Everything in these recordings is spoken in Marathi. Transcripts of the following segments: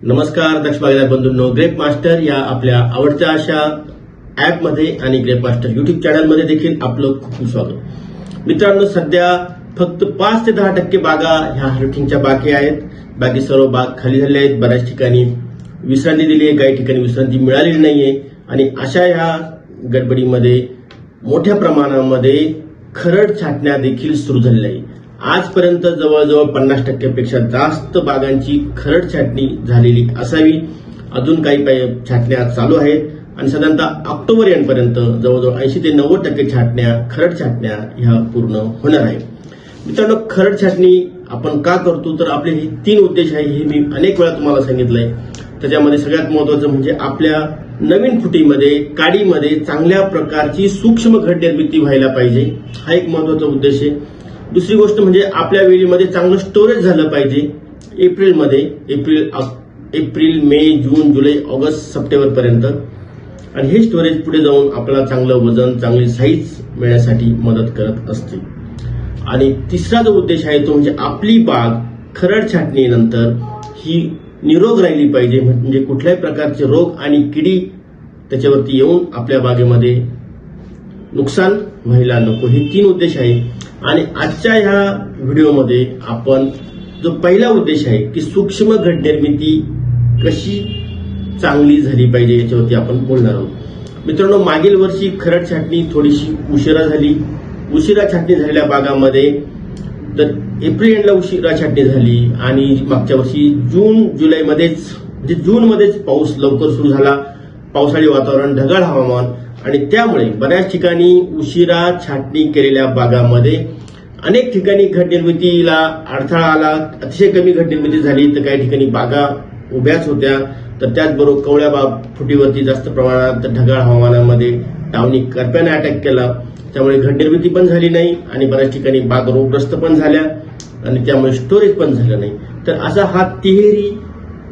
नमस्कार दक्ष बागेदार बंधूंनो. ग्रेप मास्टर या आपल्या आवडत्या अशा ऍपमध्ये आणि ग्रेप मास्टर युट्यूब चॅनलमध्ये देखील आपलं खूप खूप स्वागत. मित्रांनो सध्या फक्त पाच ते दहा टक्के बागा ह्या हार्वेस्टिंगच्या बाकी आहेत. बाकी सर्व बाग खाली झाले आहेत. बऱ्याच ठिकाणी विश्रांती दिली आहे. काही ठिकाणी विश्रांती मिळालेली नाहीये. आणि अशा ह्या गडबडीमध्ये मोठ्या प्रमाणामध्ये खरड छाटण्या देखील सुरू झालेल्या आहे आजपर्यंत जवळजवळ पन्नास टक्क्यापेक्षा जास्त बागांची खरड छाटणी झालेली असावी. अजून काही छाटण्या चालू आहेत. आणि साधारणतः ऑक्टोबर एंडपर्यंत जवळजवळ ऐंशी ते नव्वद टक्के छाटण्या खरड छाटण्या ह्या पूर्ण होणार आहे मित्रांनो खरड छाटणी आपण का करतो? तर आपले हे तीन उद्देश आहे हे मी अनेक वेळा तुम्हाला सांगितलंय. त्याच्यामध्ये सगळ्यात महत्वाचं म्हणजे आपल्या नवीन फुटीमध्ये काडीमध्ये चांगल्या प्रकारची सूक्ष्म घट निर्मिती व्हायला पाहिजे. हा एक महत्त्वाचा उद्देश आहे. दुसरी गोष्ट म्हणजे आपल्या वेळीमध्ये चांगलं स्टोरेज झालं पाहिजे. एप्रिलमध्ये एप्रिल एप्रिल मे जून जुलै ऑगस्ट सप्टेंबर पर्यंत. आणि हे स्टोरेज पुढे जाऊन आपल्याला चांगलं वजन चांगली साईज मिळण्यासाठी मदत करत असते. आणि तिसरा जो उद्देश आहे तो म्हणजे आपली बाग खरड छाटणीनंतर ही निरोग राहिली पाहिजे. म्हणजे कुठल्याही प्रकारचे रोग आणि किडी त्याच्यावरती येऊन आपल्या बागेमध्ये नुकसान व्हायला नको. हे तीन उद्देश आहे. आणि आजच्या ह्या व्हिडिओमध्ये आपण जो पहिला उद्देश आहे की सूक्ष्म घट निर्मिती कशी चांगली झाली पाहिजे याच्यावरती आपण बोलणार आहोत. मित्रांनो मागील वर्षी खरड छाटणी थोडीशी उशिरा झाली. उशिरा छाटणी झालेल्या बागामध्ये तर एप्रिल एंडला उशिरा छाटणी झाली आणि मागच्या वर्षी जून जुलैमध्येच म्हणजे जूनमध्येच पाऊस लवकर सुरू झाला. पावसाळी वातावरण ढगाळ हवामान. आणि त्यामुळे बऱ्याच ठिकाणी उशिरा छाटणी केलेल्या बागामध्ये अनेक ठिकाणी घट निर्मितीला अडथळा आला. अतिशय कमी घटनिर्मिती झाली तर काही ठिकाणी बागा उभ्याच होत्या. तर त्याचबरोबर कवळ्या बाग फुटीवरती जास्त प्रमाणात ढगाळ हवामानामध्ये डावणी करप्याने अटॅक केला. त्यामुळे घट निर्मिती पण झाली नाही आणि बऱ्याच ठिकाणी बाग रोगग्रस्त पण झाल्या आणि त्यामुळे स्टोरेज पण झालं नाही. तर असा हा तिहेरी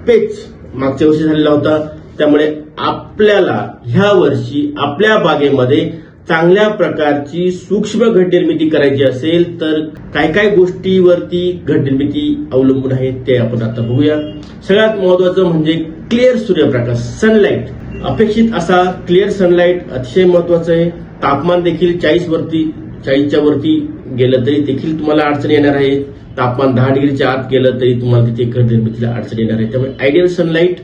पेच मागच्या वर्षी झालेला होता. त्यामुळे आपल्याला ह्या वर्षी आपल्या बागेमध्ये चांगल्या प्रकारची सूक्ष्म घट निर्मिती करायची असेल तर काय काय गोष्टीवरती घट निर्मिती अवलंबून आहे ते आपण आता बघूया. सगळ्यात महत्वाचं म्हणजे क्लिअर सूर्यप्रकाश सनलाईट अपेक्षित असा क्लिअर सनलाईट अतिशय महत्वाचं आहे. तापमान देखील चाळीस वरती चाळीसच्या वरती गेलं तरी देखील तुम्हाला अडचण येणार आहे. तापमान दहा डिग्रीच्या आत गेलं तरी तुम्हाला तिथे घट निर्मितीला अडचण येणार आहे. त्यामुळे आयडियल सनलाईट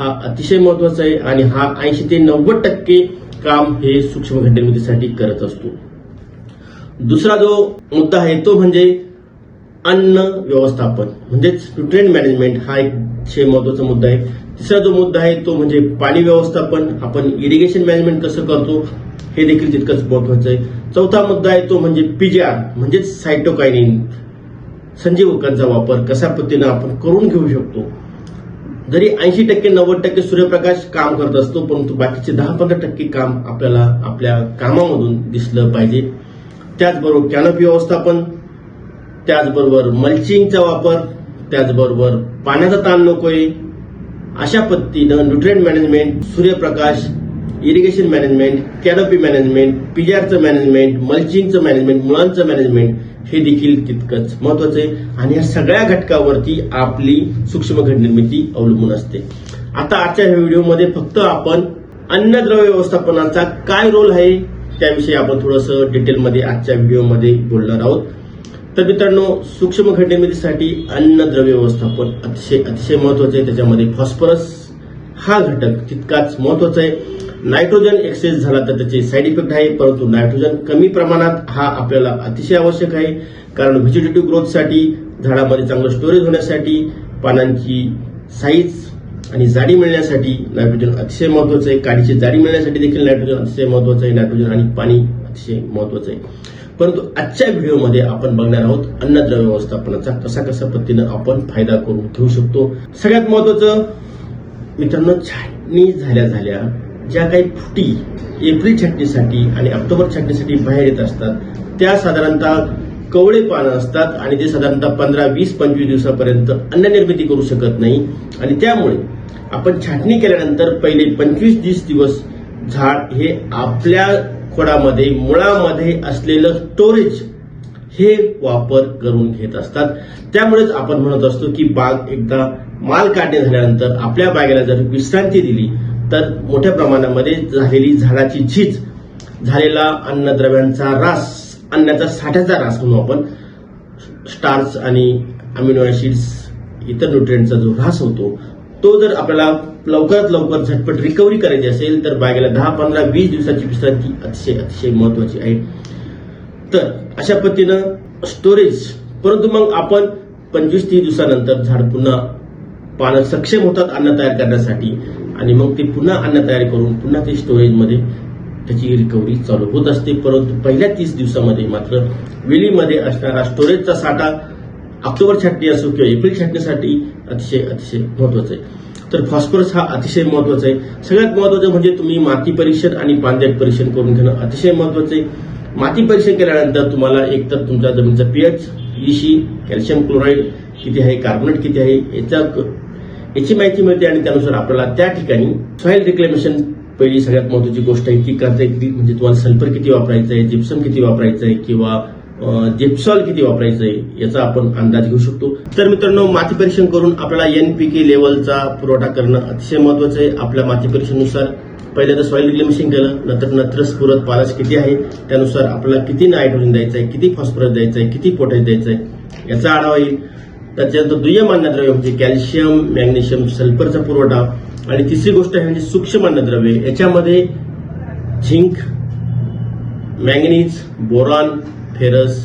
हा अतिशय महत्त्वाचा आहे आणि हा ऐंशी ते नव्वद टक्के काम हे सूक्ष्म घट निर्मितीसाठी करत असतो. दुसरा जो मुद्दा आहे तो म्हणजे अन्न व्यवस्थापन म्हणजेच न्यूट्रिएंट मॅनेजमेंट हा एक अतिशय महत्त्वाचा मुद्दा आहे. तिसरा जो मुद्दा आहे तो म्हणजे पाणी व्यवस्थापन आपण इरिगेशन मॅनेजमेंट कसं करतो हे देखील तितकंच महत्वाचं आहे. चौथा मुद्दा आहे तो म्हणजे पीजीआर म्हणजेच सायटोकायनिन संजीवकांचा वापर कशा पद्धतीनं आपण करून घेऊ शकतो. जरी ऐंशी टक्के नव्वद टक्के सूर्यप्रकाश काम करत असतो परंतु बाकीचे दहा पंधरा टक्के काम आपल्याला आपल्या कामामधून दिसलं पाहिजे. त्याचबरोबर कॅनोपी व्यवस्थापन त्याचबरोबर मल्चिंगचा वापर त्याचबरोबर पाण्याचा ताण नकोय अशा पद्धतीनं न्यूट्रिएंट मॅनेजमेंट सूर्यप्रकाश इरिगेशन मॅनेजमेंट कॅनोपी मॅनेजमेंट पिजारचं मॅनेजमेंट मल्चिंगचं मॅनेजमेंट मुळांचं मॅनेजमेंट हे देखील तितकंच महत्वाचं आहे. आणि या सगळ्या घटकावरती आपली सूक्ष्म घट निर्मिती अवलंबून असते. आता आजच्या ह्या व्हिडिओमध्ये फक्त आपण अन्नद्रव्य व्यवस्थापनाचा काय रोल आहे त्याविषयी आपण थोडंसं डिटेलमध्ये आजच्या व्हिडिओमध्ये बोलणार आहोत. तर मित्रांनो सूक्ष्म घट निर्मितीसाठी अन्नद्रव्य व्यवस्थापन अतिशय अतिशय महत्वाचं आहे. त्याच्यामध्ये फॉस्फरस हा घटक तितकाच महत्त्वाचा आहे. नायट्रोजन एक्सेस झाला तर त्याचे साईड इफेक्ट आहे परंतु नायट्रोजन कमी प्रमाणात हा आपल्याला अतिशय आवश्यक आहे. कारण व्हेजिटेटिव्ह ग्रोथसाठी झाडामध्ये चांगलं स्टोरेज होण्यासाठी पानांची साईज आणि जाडी मिळण्यासाठी नायट्रोजन अतिशय महत्वाचं आहे. काडीची जाडी मिळण्यासाठी देखील नायट्रोजन अतिशय महत्वाचं आहे. नायट्रोजन आणि पाणी अतिशय महत्वाचं आहे. परंतु आजच्या व्हिडिओमध्ये आपण बघणार आहोत अन्नद्रव्य व्यवस्थापनाचा कसा कसा पद्धतीनं आपण फायदा करून घेऊ शकतो. सगळ्यात महत्वाचं मित्रांनो छाटणी झाल्या झाल्या ज्या काही फुटी एप्रिल छाटणीसाठी आणि ऑक्टोबर छाटणीसाठी बाहेर येत असतात त्या साधारणतः कवळे पानं असतात आणि ते साधारणतः पंधरा वीस पंचवीस दिवसापर्यंत अन्न निर्मिती करू शकत नाही. आणि त्यामुळे आपण छाटणी केल्यानंतर पहिले पंचवीस तीस दिवस झाड हे आपल्या खोडामध्ये मुळामध्ये असलेलं स्टोरेज हे वापर करून घेत असतात. त्यामुळेच आपण म्हणत असतो की बाग एकदा माल काढणे झाल्यानंतर आपल्या बागेला जर विश्रांती दिली तर मोठ्या प्रमाणामध्ये झालेली झाडाची झीज झालेला अन्नद्रव्यांचा रास अन्नाचा साठ्याचा रास म्हणू आपण स्टार्च आणि अमिनो ऍसिड्स इतर न्यूट्रिएंटचा जो ऱ्हास होतो तो जर आपल्याला लवकरात लवकर झटपट रिकव्हरी करायची असेल तर बागेला दहा पंधरा वीस दिवसाची विश्रांती अतिशय अतिशय महत्वाची आहे. तर अशा पद्धतीनं स्टोरेज परंतु मग आपण पंचवीस तीस दिवसानंतर झाड पुन्हा पानं सक्षम होतात अन्न तयार करण्यासाठी. आणि मग ते पुन्हा अन्न तयार करून पुन्हा ते स्टोरेजमध्ये त्याची रिकव्हरी चालू होत असते. परंतु पहिल्या तीस दिवसामध्ये मात्र वेलीमध्ये असणारा स्टोरेजचा साठा ऑक्टोबर छाटणी असो किंवा एप्रिल छाटणीसाठी अतिशय अतिशय महत्वाचं आहे. तर फॉस्फरस हा अतिशय महत्त्वाचा आहे. सगळ्यात महत्वाचं म्हणजे तुम्ही माती परीक्षण आणि पानदेट परीक्षण करून घेणं अतिशय महत्वाचं आहे. माती परीक्षण केल्यानंतर तुम्हाला एकतर तुमच्या जमिनीचा पीएच ईशी कॅल्शियम क्लोराईड किती आहे कार्बोनेट किती आहे याचा याची माहिती मिळते आणि त्यानुसार आपल्याला त्या ठिकाणी सॉइल रिक्लेमेशन पहिली सगळ्यात महत्वाची गोष्ट आहे ती करता येईल. म्हणजे तुम्हाला सल्फर किती वापरायचं आहे जिप्सम किती वापरायचं आहे किंवा जिप्सॉल किती वापरायचं आहे याचा आपण अंदाज घेऊ शकतो. तर मित्रांनो माती परीक्षण करून आपल्याला एनपीके लेवलचा पुरवठा करणं अतिशय महत्वाचं आहे. आपल्या माती परीक्षणनुसार पहिले तर सॉइल रिक्लेमेशन केलं नंतर नत्रस पुरत पालाश किती आहे त्यानुसार आपल्याला किती नायट्रोजन द्यायचं आहे किती फॉस्फरस द्यायचं आहे किती पोटॅश द्यायचं आहे याचा आढावा येईल. त्याच्यानंतर दुय्यम अन्नद्रव्य म्हणजे कॅल्शियम मॅग्नेशियम सल्फरचा पुरवठा आणि तिसरी गोष्ट आहे म्हणजे सूक्ष्म अन्नद्रव्य. याच्यामध्ये zinc manganese boron ferrous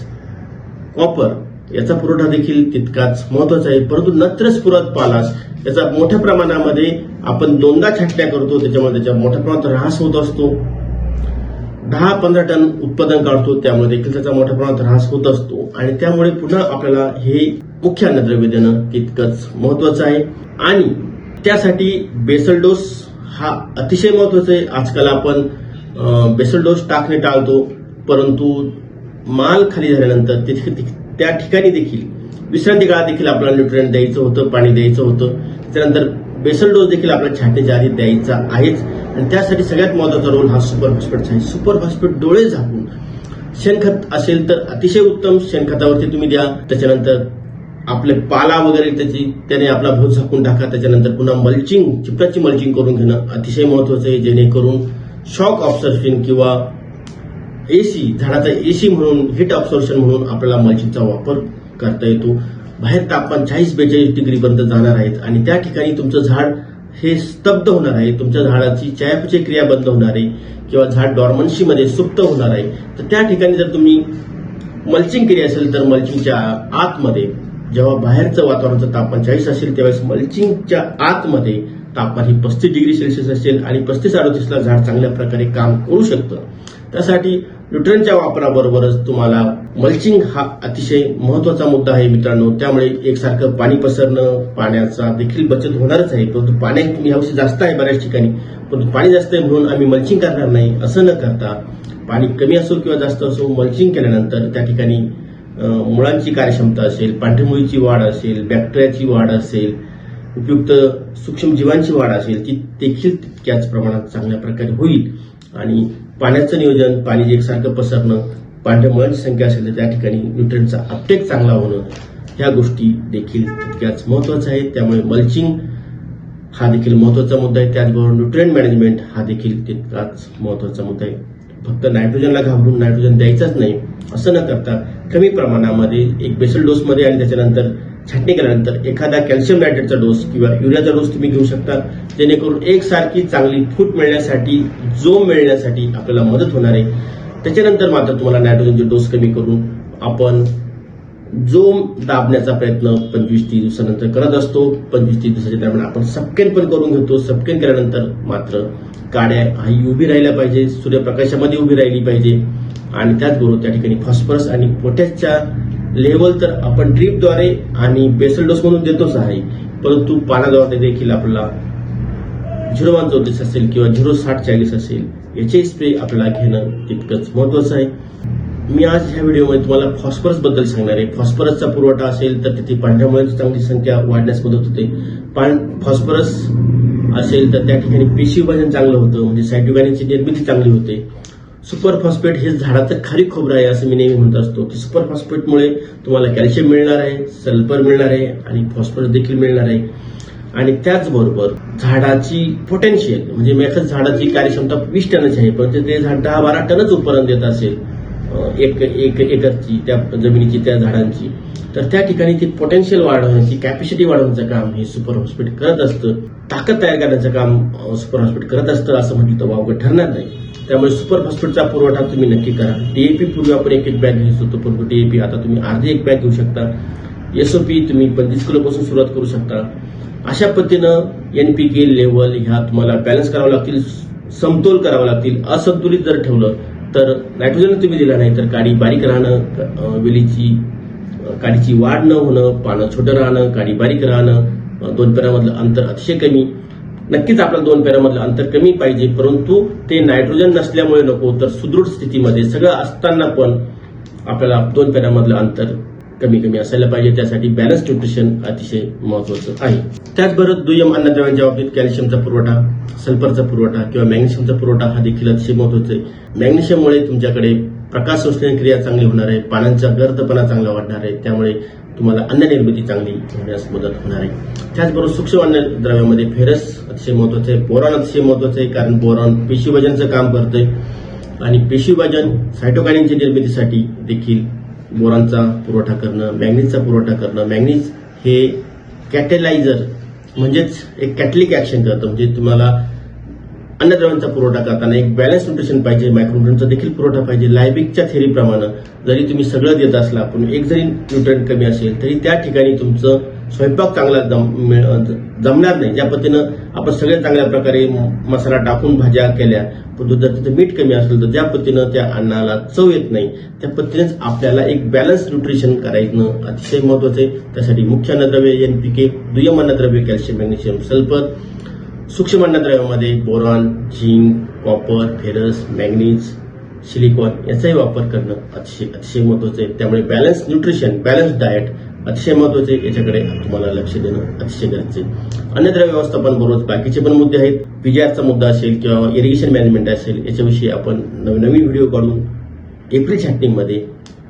copper याचा पुरवठा देखील तितकाच महत्त्वाचा आहे. परंतु नत्रस पुरत पालास याचा मोठ्या प्रमाणामध्ये आपण दोनदा छाटण्या करतो त्याच्यामध्ये त्याच्या मोठ्या प्रमाणात ऱ्हास होत असतो. दहा पंधरा टन उत्पादन काढतो त्यामुळे देखील त्याचा मोठ्या प्रमाणात ऱ्हास होत असतो. आणि त्यामुळे पुन्हा आपल्याला हे मुख्य अन्नद्रव्य देणं तितकंच महत्वाचं आहे. आणि त्यासाठी बेसल डोस हा अतिशय महत्त्वाचा आहे. आजकाल आपण बेसल डोस टाकणे टाळतो परंतु माल खाली झाल्यानंतर तिथे त्या ठिकाणी देखील विश्रांती काळात देखील आपल्याला न्यूट्रिएंट द्यायचं होतं पाणी द्यायचं होतं. त्यानंतर बेसल डोस देखील आपल्याला छाटणीच्या आधी द्यायचा आहेच. आणि त्यासाठी सगळ्यात महत्त्वाचा रोल हा सुपर फॉस्फेटचा आहे. सुपर फॉस्फेट डोळे झाकून शेणखत असेल तर अतिशय उत्तम शेणखतावरती तुम्ही द्या. त्याच्यानंतर आपले पाला वगैरे त्याची त्याने आपला भूत झाकून टाका. त्याच्यानंतर पुन्हा मल्चिंग चिपटाची मल्चिंग करून घेणं अतिशय महत्वाचं आहे. जेणेकरून शॉक ऑब्सर्शन किंवा एसी झाडाचा एसी म्हणून हिट ऑब्सर्शन म्हणून आपल्याला मल्चिंगचा वापर करता येतो. बाहेर तापमान चाळीस बेचाळीस डिग्री पर्यंत जाणार आहेत. आणि त्या ठिकाणी तुमचं झाड हे स्तब्ध होणार आहे. तुमच्या झाडाची चयापचय क्रिया बंद होणार आहे किंवा झाड डॉर्मन्सीमध्ये सुप्त होणार आहे. तर त्या ठिकाणी जर तुम्ही मल्चिंग केली असेल तर मल्चिंगच्या आतमध्ये जेव्हा बाहेरचं वातावरणाचं तापमान चाळीस असेल त्यावेळेस मल्चिंगच्या आतमध्ये तापमान ही पस्तीस डिग्री सेल्सिअस असेल आणि पस्तीस अडोतीसला झाड चांगल्या प्रकारे काम करू शकतं. त्यासाठी न्यूट्रनच्या वापराबरोबरच तुम्हाला मल्चिंग हा अतिशय महत्त्वाचा मुद्दा आहे मित्रांनो. त्यामुळे एकसारखं पाणी पसरणं पाण्याचा देखील बचत होणारच आहे. परंतु पाण्याची तुम्ही यावर्षी जास्त आहे बऱ्याच ठिकाणी. परंतु पाणी जास्त आहे म्हणून आम्ही मल्चिंग करणार नाही असं न करता पाणी कमी असो किंवा जास्त असो मल्चिंग केल्यानंतर त्या ठिकाणी मुळांची कार्यक्षमता असेल पांढरीमुळीची वाढ असेल बॅक्टेरियाची वाढ असेल उपयुक्त सूक्ष्म जीवांची वाढ असेल ती देखील तितक्याच प्रमाणात चांगल्या प्रकारे होईल. आणि पाण्याचं नियोजन पाणी एकसारखं पसरणं पांढऱ्या मुळांची संख्या असेल तर त्या ठिकाणी न्यूट्रनचा अपटेक चांगला होणं ह्या गोष्टी देखील तितक्याच महत्त्वाच्या आहेत. त्यामुळे मल्चिंग हा देखील महत्त्वाचा मुद्दा आहे. त्याचबरोबर न्यूट्रियन मॅनेजमेंट हा देखील तितकाच महत्त्वाचा मुद्दा आहे. फक्त नायट्रोजनला घाबरून नायट्रोजन द्यायचाच नाही असं न करता कमी प्रमाणामध्ये एक बेसल डोसमध्ये आणि त्याच्यानंतर छाटणी केल्यानंतर एखादा कॅल्शियम नायट्रेटचा डोस किंवा युरियाचा डोस तुम्ही घेऊ शकता. जेणेकरून एकसारखी चांगली फूट मिळण्यासाठी जोम मिळण्यासाठी आपल्याला मदत होणार आहे. त्याच्यानंतर मात्र तुम्हाला नायट्रोजनचे डोस कमी करून आपण जोम दाबण्याचा प्रयत्न पंचवीस तीस दिवसानंतर करत असतो. पंचवीस तीस दिवसाच्या दरम्यान आपण सपकेन पण करून घेतो. सपकेन केल्यानंतर मात्र काड्या ही उभी राहिल्या पाहिजे. सूर्यप्रकाशामध्ये उभी राहिली पाहिजे. आणि त्याचबरोबर त्या ठिकाणी फॉस्फरस आणि पोटॅशच्या लेवल तर आपण ड्रीपद्वारे आणि बेसल डोस म्हणून देतोच आहे. परंतु पाण्याद्वारे देखील आपल्याला झिरो वन चौतीस असेल किंवा झिरो साठ चाळीस असेल याचे स्प्रे आपल्याला घेणं तितकंच महत्वाचं आहे. मी आज ह्या व्हिडिओमध्ये तुम्हाला फॉस्फरसबद्दल सांगणार आहे. फॉस्फरसचा पुरवठा असेल तर तिथे पांढऱ्या चांगली संख्या वाढण्यास मदत होते. पान फॉस्फरस असेल तर त्या ठिकाणी पेशी विभाजन चांगलं होतं म्हणजे सायटोकायनिनची निर्मिती चांगली होते. सुपर फॉस्फेट हे झाडाचं खारी खोबरं आहे असं मी नेहमी म्हणत असतो. की सुपर फॉस्फेटमुळे तुम्हाला कॅल्शियम मिळणार आहे सल्फर मिळणार आहे आणि फॉस्फरस देखील मिळणार आहे. आणि त्याचबरोबर झाडाची पोटेन्शियल म्हणजे एखाद्या झाडाची कार्यक्षमता वीस टनाची आहे पण ते झाड दहा बारा टनच उत्पादन देत असेल एक एक एकरची त्या जमिनीची त्या झाडांची. तर त्या ठिकाणी ती पोटेन्शियल वाढवण्याची कॅपॅसिटी वाढवण्याचं काम हे सुपर हॉस्पिटल करत असतं. ताकद तयार करण्याचं काम सुपर हॉस्पिटल करत असतं असं म्हटलं तर वावगं ठरणार नाही. त्यामुळे सुपर फॉस्फेटचा पुरवठा तुम्ही नक्की करा. डीएपी पूर्वी आपण एक एक बॅग घेत होतो पण डीएपी आता तुम्ही अर्धी एक बॅग घेऊ शकता. एसओपी तुम्ही पंचवीस किलोपासून सुरुवात करू शकता. अशा पद्धतीनं एनपीके लेवल ह्या तुम्हाला बॅलन्स करावं लागतील समतोल करावं लागतील असंतुलित जर ठेवलं तर नायट्रोजन तुम्ही दिला नाही तर काडी बारीक राहणं वेलीची काडीची वाढ न होणं पानं छोटं राहणं काडी बारीक राहणं दोन पेरामधलं अंतर अतिशय कमी. नक्कीच आपल्याला दोन पेरामधलं अंतर कमी पाहिजे परंतु ते नायट्रोजन नसल्यामुळे नको तर सुदृढ स्थितीमध्ये सगळं असताना पण आपल्याला दोन पेरामधलं अंतर कमी कमी असायला पाहिजे. त्यासाठी बॅलन्स न्यूट्रिशन अतिशय महत्वाचं आहे. त्याचबरोबर दुय्यम अन्नद्रव्यांच्या बाबतीत कॅल्शियमचा पुरवठा सल्फरचा पुरवठा किंवा मॅग्नेशियमचा पुरवठा हा देखील अतिशय महत्त्वाचा आहे. मॅग्नेशियममुळे तुमच्याकडे प्रकाश शोषण क्रिया चांगली होणार आहे पानांचा गर्दपणा चांगला वाढणार आहे त्यामुळे तुम्हाला अन्न निर्मिती चांगली होण्यास मदत होणार आहे. त्याचबरोबर सूक्ष्म अन्न द्रव्यामध्ये फेरस अतिशय महत्वाचं आहे. बोरॉन अतिशय महत्वाचं आहे कारण बोरॉन पेशीवजनचं काम करतंय. आणि पेशीवजन सायटोकायनिनच्या निर्मितीसाठी देखील बोरॉनचा पुरवठा करणं मॅग्नीजचा पुरवठा करणं मॅग्नीज हे कॅटेलायझर म्हणजेच एक कॅटलिक ऍक्शन करतं. म्हणजे तुम्हाला अन्नद्रव्यांचा पुरवठा करताना एक बॅलन्स न्यूट्रिशन पाहिजे मायक्रोन्युट्रनचा देखील पुरवठा पाहिजे. लायबिकच्या थेरीप्रमाणे जरी तुम्ही सगळं देत असला पण एक जरी न्यूट्रन कमी असेल तरी त्या ठिकाणी तुमचं स्वयंपाक चांगला जम मिळ- जमणार नाही. ज्या पद्धतीनं आपण सगळ्या चांगल्या प्रकारे मसाला टाकून भाज्या केल्या परंतु जर तिथं मीठ कमी असेल तर ज्या पद्धतीनं त्या अन्नाला चव येत नाही त्या पद्धतीनेच आपल्याला एक बॅलन्स न्यूट्रिशन करायचं अतिशय महत्वाचं आहे. त्यासाठी मुख्य अन्नद्रव्य एनपीके दुय्यम अन्नद्रव्य कॅल्शियम मॅग्नेशियम सल्फर सूक्ष्म अन्नद्रव्यामध्ये boron zinc copper ferrous manganese silicon याचाही वापर करणं अतिशय अतिशय महत्वाचं आहे. त्यामुळे बॅलन्स न्यूट्रिशन बॅलन्स डाएट अतिशय महत्त्वाचे आहे. याच्याकडे तुम्हाला लक्ष देणं अतिशय गरजेचं आहे. अन्नद्रव्य व्यवस्थापन बरोबर बाकीचे पण मुद्दे आहेत. पीजीआरचा मुद्दा असेल किंवा इरिगेशन मॅनेजमेंट असेल याच्याविषयी आपण नवनवीन नवीन व्हिडिओ काढून एप्रिल छाटणीमध्ये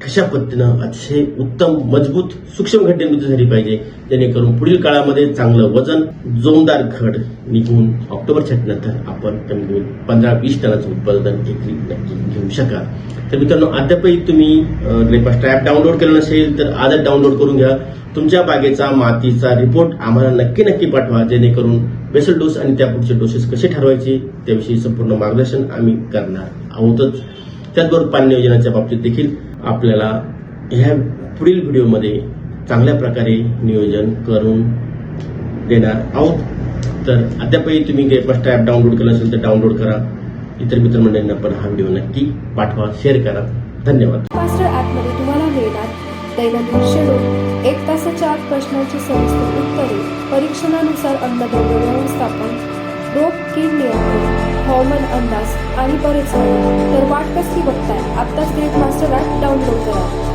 कशा पद्धतीनं अतिशय उत्तम मजबूत सूक्ष्म घट झाली पाहिजे? जेणेकरून पुढील काळामध्ये चांगलं वजन जोमदार घड निघून ऑक्टोबर नंतर आपण कमी कमी पंधरा वीस टनाचं उत्पादन एकरी नक्की घेऊ शकाल. तर मित्रांनो अद्यापही तुम्ही ग्रेपास्ट ॲप डाउनलोड केलं नसेल तर आजच डाउनलोड करून घ्या. तुमच्या बागेचा मातीचा रिपोर्ट आम्हाला नक्की नक्की पाठवा जेणेकरून बेसल डोस आणि त्या पुढचे डोसेस कसे ठरवायचे त्याविषयी संपूर्ण मार्गदर्शन आम्ही करणार आहोतच. त्याचबरोबर पाणी नियोजनाच्या बाबतीत देखील आपल्याला ह्या पुढील व्हिडिओमध्ये चांगल्या प्रकारे नियोजन करून देणार आहोत. तर अद्यापही तुम्ही गेटमास्टर ॲप डाउनलोड केलं असेल तर डाउनलोड करा. इतर मित्रमंडळींना पण हा व्हिडिओ नक्की पाठवा शेअर करा. धन्यवाद. मास्टर ॲपमध्ये तुम्हाला मिळणार दैनंदिन शेड्यूल. एक तासाच्या आत प्रश्नांची सविस्तर उत्तरे परीक्षणानुसार अन्नद्रव्य व्यवस्थापन रोग कीड नियंत्रण हवामान अंदाज आणि बरेच तर वाट कसली बघताय? आत्ताच ग्रेट मास्टर ॲप डाउनलोड करा.